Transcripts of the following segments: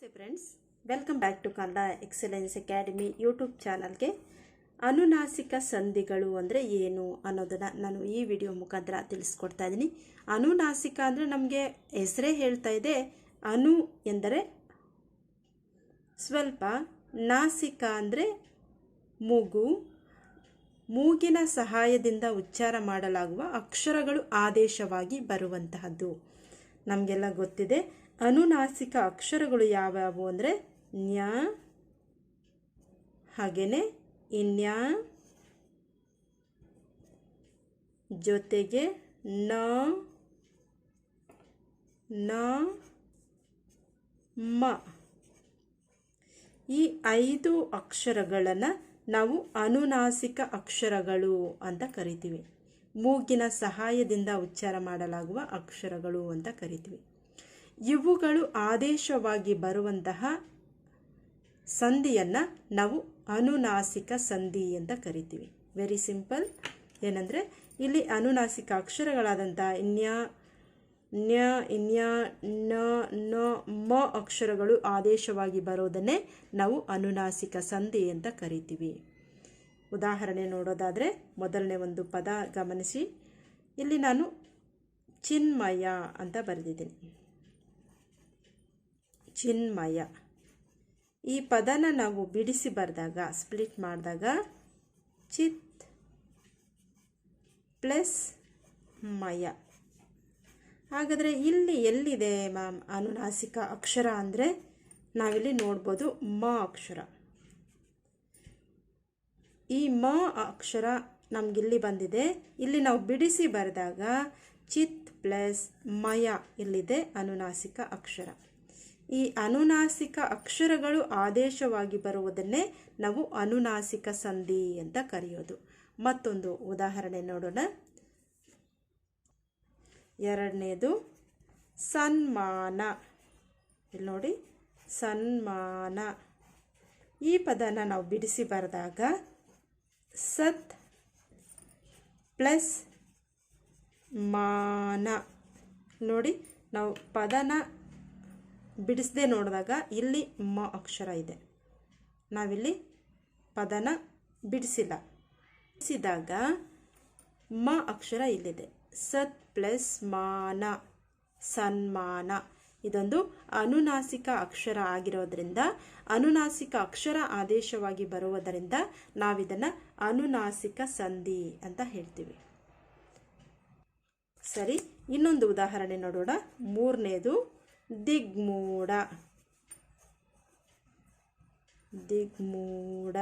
ನಮಸ್ತೆ friends. Welcome back to Kannada excellence academy YouTube ಚಾನಲ್ಗೆ ಅನುನಾಸಿಕ ಸಂಧಿಗಳು ಅಂದರೆ ಏನು ಅನ್ನೋದನ್ನು ನಾನು ಈ ವಿಡಿಯೋ ಮುಖಾಂತರ ತಿಳಿಸ್ಕೊಡ್ತಾ ಇದ್ದೀನಿ. ಅನುನಾಸಿಕ ಅಂದರೆ ನಮಗೆ ಹೆಸರೇ ಹೇಳ್ತಾ ಇದೆ. ಅನು ಎಂದರೆ ಸ್ವಲ್ಪ, ನಾಸಿಕ ಅಂದರೆ ಮೂಗು, ಮೂಗಿನ ಸಹಾಯದಿಂದ ಉಚ್ಚಾರ ಮಾಡಲಾಗುವ ಅಕ್ಷರಗಳು ಆದೇಶವಾಗಿ ಬರುವಂತಹದ್ದು. ನಮಗೆಲ್ಲ ಗೊತ್ತಿದೆ. ಅನುನಾಸಿಕ ಅಕ್ಷರಗಳು ಯಾವ್ಯಾವು ಅಂದರೆ ನ್ಯ ಹಾಗೆಯೇ ಇನ್ಯ, ಜೊತೆಗೆ ನ ನ, ಮ. ಈ ಐದು ಅಕ್ಷರಗಳನ್ನು ನಾವು ಅನುನಾಸಿಕ ಅಕ್ಷರಗಳು ಅಂತ ಕರಿತೀವಿ. ಮೂಗಿನ ಸಹಾಯದಿಂದ ಉಚ್ಚಾರ ಮಾಡಲಾಗುವ ಅಕ್ಷರಗಳು ಅಂತ ಕರಿತೀವಿ. ಇವುಗಳು ಆದೇಶವಾಗಿ ಬರುವಂತಹ ಸಂಧಿಯನ್ನು ನಾವು ಅನುನಾಸಿಕ ಸಂಧಿ ಅಂತ ಕರಿತೀವಿ. ವೆರಿ ಸಿಂಪಲ್ ಏನಂದರೆ ಇಲ್ಲಿ ಅನುನಾಸಿಕ ಅಕ್ಷರಗಳಾದಂಥ ಇನ್ಯ ನ್ಯ ಇನ್ಯ ನ ನ, ಮ ಅಕ್ಷರಗಳು ಆದೇಶವಾಗಿ ಬರೋದನ್ನೇ ನಾವು ಅನುನಾಸಿಕ ಸಂಧಿ ಅಂತ ಕರಿತೀವಿ. ಉದಾಹರಣೆ ನೋಡೋದಾದರೆ ಮೊದಲನೇ ಒಂದು ಪದ ಗಮನಿಸಿ. ಇಲ್ಲಿ ನಾನು ಚಿನ್ಮಯ ಅಂತ ಬರೆದಿದ್ದೀನಿ. ಚಿನ್ಮಯ. ಈ ಪದನ ನಾವು ಬಿಡಿಸಿ ಬರೆದಾಗ ಸ್ಪ್ಲಿಟ್ ಮಾಡಿದಾಗ ಚಿತ್ ಪ್ಲಸ್ ಮಯ. ಹಾಗಾದರೆ ಇಲ್ಲಿ ಎಲ್ಲಿದೆ ಮ್ಯಾಮ್ ಅನುನಾಸಿಕ ಅಕ್ಷರ ಅಂದರೆ? ನಾವಿಲ್ಲಿ ನೋಡ್ಬೋದು ಮ ಅಕ್ಷರ. ಈ ಮ ಅಕ್ಷರ ನಮಗಿಲ್ಲಿ ಬಂದಿದೆ. ಇಲ್ಲಿ ನಾವು ಬಿಡಿಸಿ ಬರೆದಾಗ ಚಿತ್ ಪ್ಲಸ್ ಮಯ ಇಲ್ಲಿದೆ ಅನುನಾಸಿಕ ಅಕ್ಷರ. ಈ ಅನುನಾಸಿಕ ಅಕ್ಷರಗಳು ಆದೇಶವಾಗಿ ಬರುವುದನ್ನೇ ನಾವು ಅನುನಾಸಿಕ ಸಂಧಿ ಅಂತ ಕರೆಯೋದು. ಮತ್ತೊಂದು ಉದಾಹರಣೆ ನೋಡೋಣ. ಎರಡನೇದು, ಸನ್ಮಾನ. ಇಲ್ಲಿ ನೋಡಿ, ಸನ್ಮಾನ. ಈ ಪದನ ನಾವು ಬಿಡಿಸಿ ಬರೆದಾಗ ಸತ್ ಪ್ಲಸ್ ಮಾನ. ನೋಡಿ, ನಾವು ಪದನ ಬಿಡಿಸದೆ ನೋಡಿದಾಗ ಇಲ್ಲಿ ಮ ಅಕ್ಷರ ಇದೆ. ನಾವಿಲ್ಲಿ ಪದನ ಬಿಡಿಸಿಲ್ಲ. ಬಿಡಿಸಿದಾಗ ಮ ಅಕ್ಷರ ಇಲ್ಲಿದೆ. ಸತ್ ಪ್ಲಸ್ ಮಾನ, ಸನ್ಮಾನ. ಇದೊಂದು ಅನುನಾಸಿಕ ಅಕ್ಷರ ಆಗಿರೋದ್ರಿಂದ ಅನುನಾಸಿಕ ಅಕ್ಷರ ಆದೇಶವಾಗಿ ಬರುವುದರಿಂದ ನಾವಿದನ್ನು ಅನುನಾಸಿಕ ಸಂಧಿ ಅಂತ ಹೇಳ್ತೀವಿ. ಸರಿ, ಇನ್ನೊಂದು ಉದಾಹರಣೆ ನೋಡೋಣ. ಮೂರನೇದು ದಿಗ್ಮೂಢ. ದಿಗ್ಮೂಢ.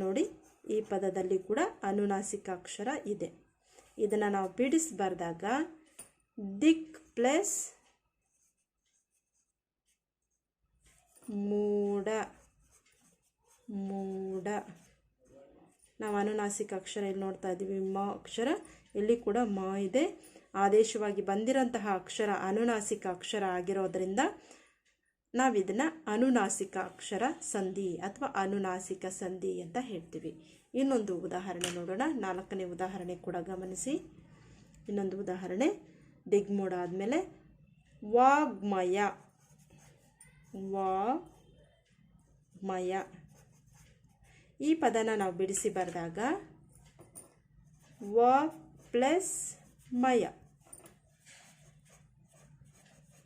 ನೋಡಿ, ಈ ಪದದಲ್ಲಿ ಕೂಡ ಅನುನಾಸಿಕ ಅಕ್ಷರ ಇದೆ. ಇದನ್ನು ನಾವು ಬಿಡಿಸ್ಬಾರ್ದಾಗ ಬರೆದಾಗ ದಿಕ್ ಪ್ಲಸ್ ಮೂಡ ಮೂಡ ನಾವು ಅನುನಾಸಿಕ ಅಕ್ಷರ ಇಲ್ಲಿ ನೋಡ್ತಾ ಇದ್ದೀವಿ ಮ ಅಕ್ಷರ, ಇಲ್ಲಿ ಕೂಡ ಮ ಇದೆ. ಆದೇಶವಾಗಿ ಬಂದಿರೋಂತಹ ಅಕ್ಷರ ಅನುನಾಸಿಕ ಅಕ್ಷರ ಆಗಿರೋದ್ರಿಂದ ನಾವಿದನ್ನು ಅನುನಾಸಿಕ ಅಕ್ಷರ ಸಂಧಿ ಅಥವಾ ಅನುನಾಸಿಕ ಸಂಧಿ ಅಂತ ಹೇಳ್ತೀವಿ. ಇನ್ನೊಂದು ಉದಾಹರಣೆ ನೋಡೋಣ. ನಾಲ್ಕನೇ ಉದಾಹರಣೆ ಕೂಡ ಗಮನಿಸಿ. ಇನ್ನೊಂದು ಉದಾಹರಣೆ ದಿಗ್ಮೂಢ ಆದಮೇಲೆ ವಾಗ್ಮಯ. ವಾಗ್ಮಯ. ಈ ಪದನ ನಾವು ಬಿಡಿಸಿ ಬರೆದಾಗ ವ ಪ್ಲಸ್ ಮಯ.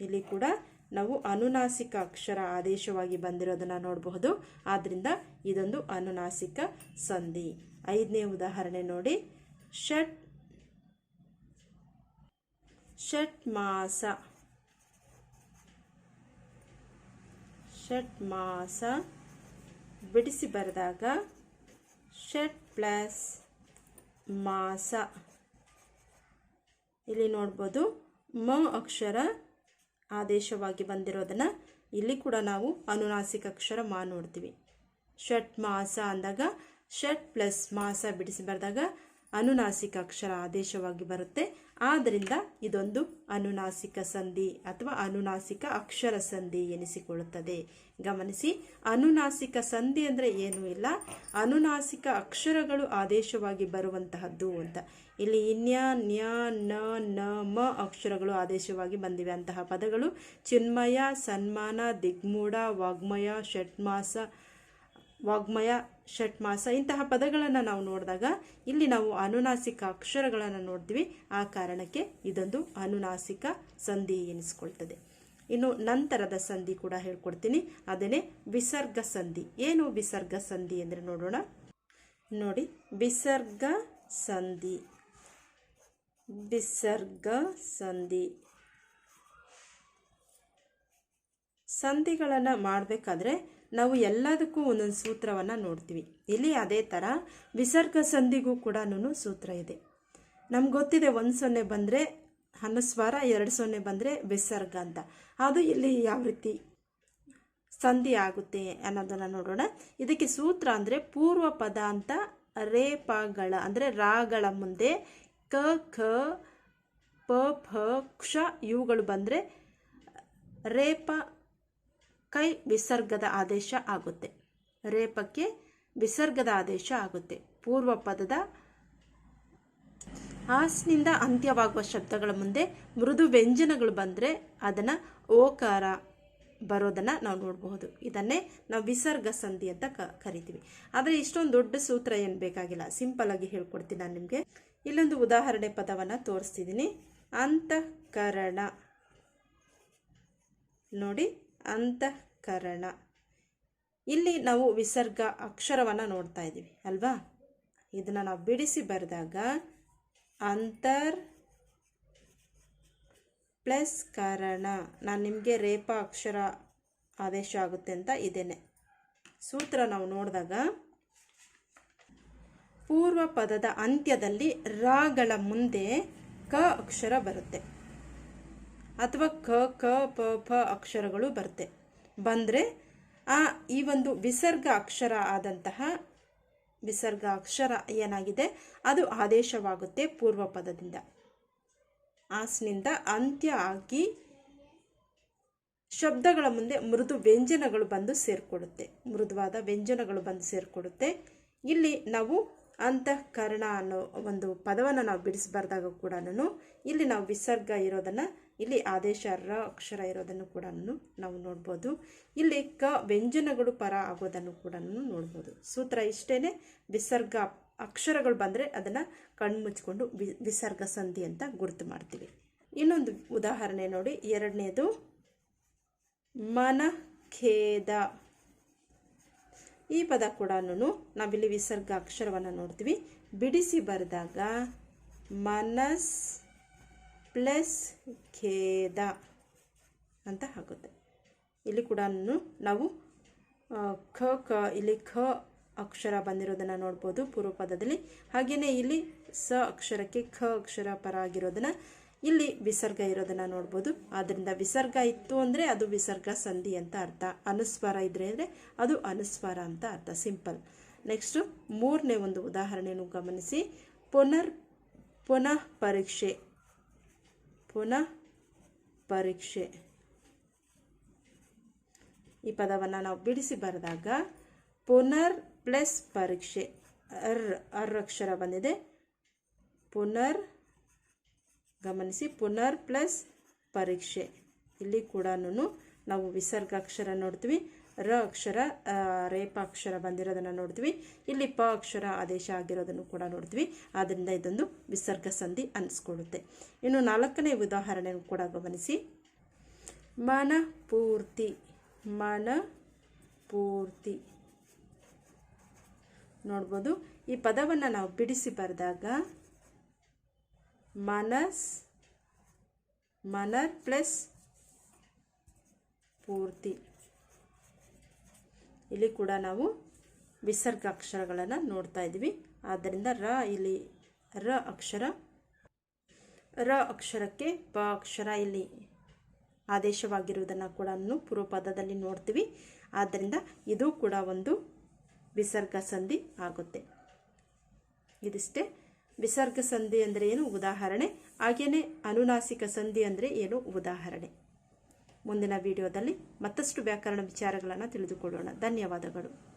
ಇಲ್ಲಿ ಕೂಡ ನಾವು ಅನುನಾಸಿಕ ಅಕ್ಷರ ಆದೇಶವಾಗಿ ಬಂದಿರೋದನ್ನು ನೋಡಬಹುದು. ಆದ್ದರಿಂದ ಇದೊಂದು ಅನುನಾಸಿಕ ಸಂಧಿ. ಐದನೇ ಉದಾಹರಣೆ ನೋಡಿ. ಷಟ್ ಷಟ್ ಮಾಸ. ಷಟ್ ಮಾಸ ಬಿಡಿಸಿ ಬರೆದಾಗ ಷಟ್ ಪ್ಲಸ್ ಮಾಸ. ಇಲ್ಲಿ ನೋಡ್ಬೋದು ಮ ಅಕ್ಷರ ಆದೇಶವಾಗಿ ಬಂದಿರೋದನ್ನು ಇಲ್ಲಿ ಕೂಡ ನಾವು ಅನುನಾಸಿಕ ಅಕ್ಷರ ಮಾ ನೋಡ್ತೀವಿ. ಷಟ್ ಮಾಸ ಅಂದಾಗ, ಷಟ್ ಪ್ಲಸ್ ಮಾಸ ಬಿಡಿಸಿ ಬರೆದಾಗ ಅನುನಾಸಿಕ ಅಕ್ಷರ ಆದೇಶವಾಗಿ ಬರುತ್ತೆ. ಆದ್ದರಿಂದ ಇದೊಂದು ಅನುನಾಸಿಕ ಸಂಧಿ ಅಥವಾ ಅನುನಾಸಿಕ ಅಕ್ಷರ ಸಂಧಿ ಎನಿಸಿಕೊಳ್ಳುತ್ತದೆ. ಗಮನಿಸಿ, ಅನುನಾಸಿಕ ಸಂಧಿ ಅಂದರೆ ಏನೂ ಇಲ್ಲ. ಅನುನಾಸಿಕ ಅಕ್ಷರಗಳು ಆದೇಶವಾಗಿ ಬರುವಂತಹದ್ದು ಅಂತ. ಇಲ್ಲಿ ಇನ್ಯ, ನ್ಯ, ನ ನ, ಮ ಅಕ್ಷರಗಳು ಆದೇಶವಾಗಿ ಬಂದಿವೆ. ಅಂತಹ ಪದಗಳು ಚಿನ್ಮಯ, ಸನ್ಮಾನ, ದಿಗ್ಮೂಢ, ವಾಗ್ಮಯ, ಷಟ್ಮಾಸ ವಾಗ್ಮಯ ಷಟ್ಮಾಸ ಇಂತಹ ಪದಗಳನ್ನು ನಾವು ನೋಡಿದಾಗ ಇಲ್ಲಿ ನಾವು ಅನುನಾಸಿಕ ಅಕ್ಷರಗಳನ್ನು ನೋಡ್ತೀವಿ. ಆ ಕಾರಣಕ್ಕೆ ಇದೊಂದು ಅನುನಾಸಿಕ ಸಂಧಿ ಎನಿಸ್ಕೊಳ್ತದೆ. ಇನ್ನು ನಂತರದ ಸಂಧಿ ಕೂಡ ಹೇಳ್ಕೊಡ್ತೀನಿ. ಅದನ್ನೇ ವಿಸರ್ಗ ಸಂಧಿ. ಏನು ವಿಸರ್ಗ ಸಂಧಿ ಅಂದರೆ ನೋಡೋಣ. ನೋಡಿ, ವಿಸರ್ಗ ಸಂಧಿ. ವಿಸರ್ಗ ಸಂಧಿ. ಸಂಧಿಗಳನ್ನು ಮಾಡಬೇಕಾದ್ರೆ ನಾವು ಎಲ್ಲದಕ್ಕೂ ಒಂದೊಂದು ಸೂತ್ರವನ್ನು ನೋಡ್ತೀವಿ. ಇಲ್ಲಿ ಅದೇ ಥರ ವಿಸರ್ಗ ಸಂಧಿಗೂ ಕೂಡ ಸೂತ್ರ ಇದೆ. ನಮ್ಗೆ ಗೊತ್ತಿದೆ ಒಂದು ಸೊನ್ನೆ ಬಂದರೆ ಅನುಸ್ವಾರ ಎರಡು ಸೊನ್ನೆ ಬಂದರೆ ವಿಸರ್ಗ ಅಂತ. ಅದು ಇಲ್ಲಿ ಯಾವ ರೀತಿ ಸಂಧಿ ಆಗುತ್ತೆ ಅನ್ನೋದನ್ನು ನೋಡೋಣ. ಇದಕ್ಕೆ ಸೂತ್ರ ಅಂದರೆ ಪೂರ್ವ ಪದ ಅಂತ ರೇಪಗಳ, ಅಂದರೆ ರಾಗಳ ಮುಂದೆ ಕ, ಖ, ಪ, ಫ, ಕ್ಷ ಇವುಗಳು ಬಂದರೆ ರೇಪ ಕೈ ವಿಸರ್ಗದ ಆದೇಶ ಆಗುತ್ತೆ. ರೇಪಕ್ಕೆ ವಿಸರ್ಗದ ಆದೇಶ ಆಗುತ್ತೆ. ಪೂರ್ವ ಪದದ ಹಾಸ್ನಿಂದ ಅಂತ್ಯವಾಗುವ ಶಬ್ದಗಳ ಮುಂದೆ ಮೃದು ವ್ಯಂಜನಗಳು ಬಂದರೆ ಅದನ್ನು ಓಕಾರ ಬರೋದನ್ನು ನಾವು ನೋಡಬಹುದು. ಇದನ್ನೇ ನಾವು ವಿಸರ್ಗ ಸಂಧಿ ಅಂತ ಕ, ಕರಿತೀವಿ. ಆದರೆ ಇಷ್ಟೊಂದು ದೊಡ್ಡ ಸೂತ್ರ ಏನು ಬೇಕಾಗಿಲ್ಲ. ಸಿಂಪಲ್ ಆಗಿ ಹೇಳ್ಕೊಡ್ತೀನಿ ನಾನು ನಿಮಗೆ. ಇಲ್ಲೊಂದು ಉದಾಹರಣೆ ಪದವನ್ನು ತೋರಿಸ್ತಿದ್ದೀನಿ ಅಂತಃಕರಣ. ನೋಡಿ. ಅಂತಃಕರಣ. ಇಲ್ಲಿ ನಾವು ವಿಸರ್ಗ ಅಕ್ಷರವನ್ನು ನೋಡ್ತಾ ಇದ್ದೀವಿ, ಅಲ್ವಾ? ಇದನ್ನು ನಾವು ಬಿಡಿಸಿ ಬರೆದಾಗ ಅಂತರ್ ಪ್ಲಸ್ ಕಾರಣ. ನಾನು ನಿಮಗೆ ರೇಪ ಅಕ್ಷರ ಆದೇಶ ಆಗುತ್ತೆ ಅಂತ ಇದೇನೆ ಸೂತ್ರ ನಾವು ನೋಡಿದಾಗ ಪೂರ್ವ ಪದದ ಅಂತ್ಯದಲ್ಲಿ ರಾಗಳ ಮುಂದೆ ಕ ಅಕ್ಷರ ಬರುತ್ತೆ. ಅಥವಾ ಕ ಕ, ಪ ಪ ಅಕ್ಷರಗಳು ಬರುತ್ತೆ. ಬಂದರೆ, ಆ, ಈ ಒಂದು ವಿಸರ್ಗ ಅಕ್ಷರ ಆದಂತಹ ವಿಸರ್ಗ ಅಕ್ಷರ ಏನಾಗಿದೆ? ಅದು ಆದೇಶವಾಗುತ್ತೆ ಪೂರ್ವ ಪದದಿಂದ. ಆಸ್ನಿಂದ ಅಂತ್ಯ ಆಗಿ ಶಬ್ದಗಳ ಮುಂದೆ ಮೃದು ವ್ಯಂಜನಗಳು ಬಂದು ಸೇರಿಕೊಡುತ್ತೆ. ಮೃದುವಾದ ವ್ಯಂಜನಗಳು ಬಂದು ಸೇರಿಕೊಡುತ್ತೆ. ಇಲ್ಲಿ ನಾವು ಅಂತಃಕರಣ ಅನ್ನೋ ಒಂದು ಪದವನ್ನು ನಾವು ಬಿಡಿಸಬಾರ್ದಾಗ ಕೂಡ ಇಲ್ಲಿ ನಾವು ವಿಸರ್ಗ ಇರೋದನ್ನು, ಇಲ್ಲಿ ಆದೇಶ ರ ಅಕ್ಷರ ಇರೋದನ್ನು ಕೂಡ ನಾವು ನೋಡ್ಬೋದು. ಇಲ್ಲಿ ಕ ವ್ಯಂಜನಗಳು ಪರ ಆಗೋದನ್ನು ಕೂಡ ನೋಡ್ಬೋದು. ಸೂತ್ರ ಇಷ್ಟೇ ವಿಸರ್ಗ ಅಕ್ಷರಗಳು ಬಂದರೆ ಅದನ್ನು ಕಣ್ಮುಚ್ಕೊಂಡು ವಿ, ವಿಸರ್ಗ ಸಂಧಿ ಅಂತ ಗುರುತು ಮಾಡ್ತೀವಿ. ಇನ್ನೊಂದು ಉದಾಹರಣೆ ನೋಡಿ, ಎರಡನೇದು, ಮನಖೇದ. ಈ ಪದ ಕೂಡ ನಾವಿಲ್ಲಿ ವಿಸರ್ಗ ಅಕ್ಷರವನ್ನು ನೋಡ್ತೀವಿ. ಬಿಡಿಸಿ ಬರೆದಾಗ ಮನಸ್ ಪ್ಲಸ್ ಖೇದ ಅಂತ ಆಗುತ್ತೆ. ಇಲ್ಲಿ ಕೂಡ ನಾವು ಖ, ಕ, ಇಲ್ಲಿ ಖ ಅಕ್ಷರ ಬಂದಿರೋದನ್ನು ನೋಡ್ಬೋದು ಪೂರ್ವ ಪದದಲ್ಲಿ ಹಾಗೆಯೇ ಇಲ್ಲಿ ಸ ಅಕ್ಷರಕ್ಕೆ ಖ ಅಕ್ಷರ ಪರ ಆಗಿರೋದನ್ನು ಇಲ್ಲಿ ವಿಸರ್ಗ ಇರೋದನ್ನು ನೋಡ್ಬೋದು. ಆದ್ದರಿಂದ ವಿಸರ್ಗ ಇತ್ತು ಅಂದರೆ ಅದು ವಿಸರ್ಗ ಸಂಧಿ ಅಂತ ಅರ್ಥ. ಅನುಸ್ವಾರ ಇದ್ರೆ ಅಂದರೆ ಅದು ಅನುಸ್ವಾರ ಅಂತ ಅರ್ಥ. ಸಿಂಪಲ್ ನೆಕ್ಸ್ಟು ಮೂರನೇ ಒಂದು ಉದಾಹರಣೆಯನ್ನು ಗಮನಿಸಿ. ಪುನರ್ ಪುನಃ ಪರೀಕ್ಷೆ. ಪುನಃ ಪರೀಕ್ಷೆ. ಈ ಪದವನ್ನು ನಾವು ಬಿಡಿಸಿ ಬರೆದಾಗ ಪುನರ್ ಪ್ಲಸ್ ಪರೀಕ್ಷೆ. ಅರ್ ಅರ್ ಅಕ್ಷರ ಬಂದಿದೆ. ಪುನರ್ ಗಮನಿಸಿ ಪುನರ್ ಪ್ಲಸ್ ಪರೀಕ್ಷೆ. ಇಲ್ಲಿ ಕೂಡ ನಾವು ವಿಸರ್ಗ ಅಕ್ಷರ ನೋಡ್ತೀವಿ, ರ ಅಕ್ಷರ ರೇಪ ಅಕ್ಷರ ಬಂದಿರೋದನ್ನು ನೋಡ್ತೀವಿ, ಇಲ್ಲಿ ಪ ಅಕ್ಷರ ಆದೇಶ ಆಗಿರೋದನ್ನು ಕೂಡ ನೋಡ್ತೀವಿ. ಆದ್ದರಿಂದ ಇದೊಂದು ವಿಸರ್ಗ ಸಂಧಿ ಅನಿಸ್ಕೊಳ್ಳುತ್ತೆ. ಇನ್ನು ನಾಲ್ಕನೇ ಉದಾಹರಣೆ ಕೂಡ ಗಮನಿಸಿ. ಮನ ಪೂರ್ತಿ ಮನ ಪೂರ್ತಿ ನೋಡ್ಬೋದು, ಈ ಪದವನ್ನು ನಾವು ಬಿಡಿಸಿ ಬರೆದಾಗ ಮನಸ್, ಮನರ್ ಪ್ಲಸ್ ಪೂರ್ತಿ. ಇಲ್ಲಿ ಕೂಡ ನಾವು ವಿಸರ್ಗ ಅಕ್ಷರಗಳನ್ನು ನೋಡ್ತಾ ಇದ್ದೀವಿ. ಆದ್ದರಿಂದ ರ ಇಲ್ಲಿ ರ ಅಕ್ಷರ, ರ ಅಕ್ಷರಕ್ಕೆ ಪ ಅಕ್ಷರ ಇಲ್ಲಿ ಆದೇಶವಾಗಿರುವುದನ್ನು ಕೂಡ ಪೂರ್ವ ಪದದಲ್ಲಿ ನೋಡ್ತೀವಿ. ಆದ್ದರಿಂದ ಇದು ಕೂಡ ಒಂದು ವಿಸರ್ಗ ಸಂಧಿ ಆಗುತ್ತೆ. ಇದಿಷ್ಟೇ. ವಿಸರ್ಗ ಸಂಧಿ ಅಂದರೆ ಏನು? ಉದಾಹರಣೆ. ಹಾಗೆಯೇ ಅನುನಾಸಿಕ ಸಂಧಿ ಅಂದರೆ ಏನು? ಉದಾಹರಣೆ. ಮುಂದಿನ ವಿಡಿಯೋದಲ್ಲಿ ಮತ್ತಷ್ಟು ವ್ಯಾಕರಣ ವಿಚಾರಗಳನ್ನು ತಿಳಿದುಕೊಳ್ಳೋಣ. ಧನ್ಯವಾದಗಳು.